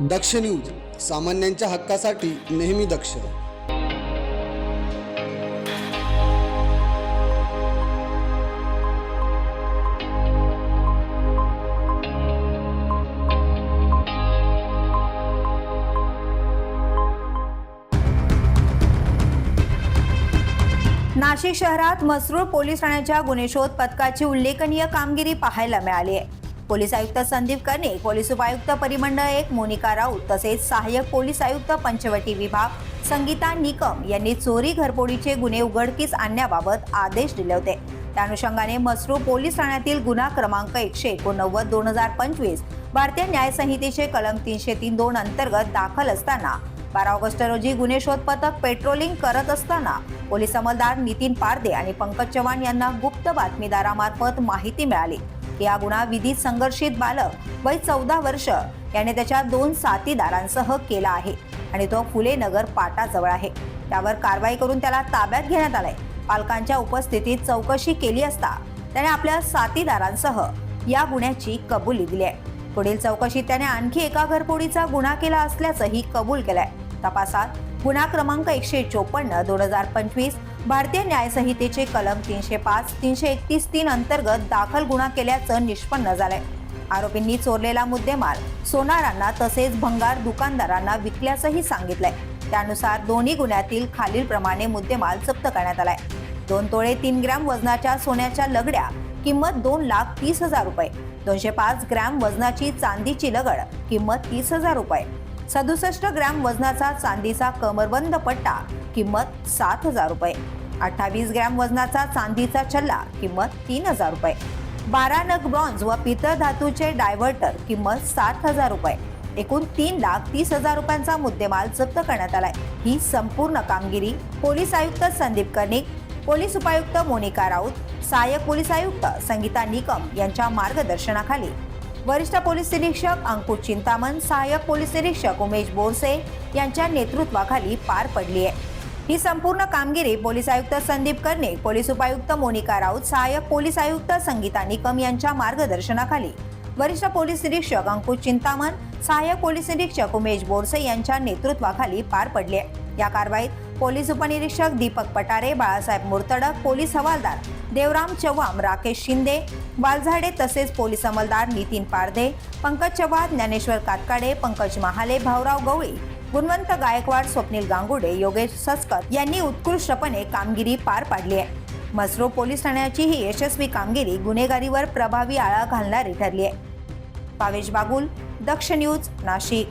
दक्ष news सामान्यांच्या हक्कासाठी नेहमी दक्ष. नाशिक शहरात मसरूळ पोलीस ठाण्याच्या गुन्हेशोध पथकाची उल्लेखनीय कामगिरी पाहायला मिळाली आहे. पोलीस आयुक्त संदीप कर्णे पोलीस उपायुक्त परिमंडळ एक मोनिका राऊत तसेच सहाय्यक पोलीस आयुक्त पंचवटी विभाग संगीता निकम यांनी चोरी घरपोडीचे गुन्हे उघडकीस आणण्याबाबत आदेश दिले होते. त्या अनुषंगाने मसरू पोलीस ठाण्यातील गुन्हा क्रमांक एकशे एकोणनव्वद दोन हजार पंचवीस भारतीय न्याय संहितेचे कलम तीनशे तीन दोन अंतर्गत दाखल असताना बारा ऑगस्ट रोजी गुन्हे शोध पथक पेट्रोलिंग करत असताना पोलीस अंमलदार नितीन पारदे आणि पंकज चव्हाण यांना गुप्त बातमीदारामार्फत माहिती मिळाली. या गुन्हा विधीत संघर्षित बालक वय चौदा वर्ष याने त्याच्या दोन साथीदारांसह केला आहे. आणि तो फुले नगर पाटाजवळ आहे. त्यावर कारवाई करून त्याला ताब्यात घेण्यात आलाय. पालकांच्या उपस्थितीत चौकशी केली असता त्याने आपल्या साथीदारांसह या गुन्ह्याची कबुली दिली आहे. पुढील चौकशीत त्याने आणखी एका घरफोडीचा गुन्हा केला असल्याचंही कबूल केलंय. तपासात गुन्हा क्रमांक एकशे चोपन्न दोन हजार पंचवीस भारतीय न्यायसंहितेचे कलम तीनशे पाच तीनशे एकतीस तीन अंतर्गत दाखल गुन्हा केल्याचं निष्पन्न झालंय. आरोपींनी चोरलेला मुद्देमाल सोनारांना तसेच भंगार दुकानदारांना विकल्याचंही सांगितलंय. त्यानुसार दोन्ही गुन्ह्यातील खालीलप्रमाणे मुद्देमाल जप्त करण्यात आलाय. दोन तोळे तीन ग्रॅम वजनाच्या सोन्याच्या लगड्या किंमत दोन लाख तीस हजार रुपये. दोनशे पाच ग्रॅम वजनाची चांदीची लगड किंमत तीस हजार रुपये. सदुसष्ट ग्रॅम वजनाचा चांदीचा कमरबंद पट्टा किंमत सात हजार रुपये. अठ्ठावीस ग्रॅम वजनाचा चांदीचा छल्ला किंमत तीन हजार रुपये. बारा नग ब्रॉन्झ व पितळ धातूचे डायव्हर्टर किंमत सात हजार रुपये. एकूण तीन लाख तीस हजार रुपयांचा मुद्देमाल जप्त करण्यात आलाय. ही संपूर्ण कामगिरी पोलीस आयुक्त संदीप कर्णिक पोलीस उपायुक्त मोनिका राऊत सहाय्यक पोलीस आयुक्त संगीता निकम यांच्या मार्गदर्शनाखाली. वरिष्ठ पोलीस निरीक्षक अंकुश चिंतामन सहाय्यक पोलीस निरीक्षक उमेश बोरसे यांच्या नेतृत्वाखाली पार पडली आहे ही संपूर्ण कामगिरी पोलीस आयुक्त संदीप कर्णे पोलीस उपायुक्त मोनिका राऊत सहाय्यक पोलीस आयुक्त संगीता निकम यांच्या मार्गदर्शनाखाली. वरिष्ठ पोलीस निरीक्षक अंकुश चिंतामन सहाय्यक पोलीस निरीक्षक उमेश बोरसे यांच्या नेतृत्वाखाली पार पडले. या कारवाईत पोलीस उपनिरीक्षक दीपक पटारे बाळासाहेब मुर्तडक पोलीस हवालदार देवराम चव्हाण राकेश शिंदे वालझाडे तसेच पोलीस अंमलदार नितीन पारदे पंकज चव्हाण ज्ञानेश्वर कातकाडे पंकज महाले भाऊराव गवळी गुणवंत गायकवाड स्वप्नील गांगुडे योगेश सस्कर यांनी उत्कृष्टपणे कामगिरी पार पाडली आहे. मसरो पोलीस ठाण्याची ही यशस्वी कामगिरी गुन्हेगारीवर प्रभावी आळा घालणारी ठरली आहे. पावेश बागुल दक्ष न्यूज नाशिक.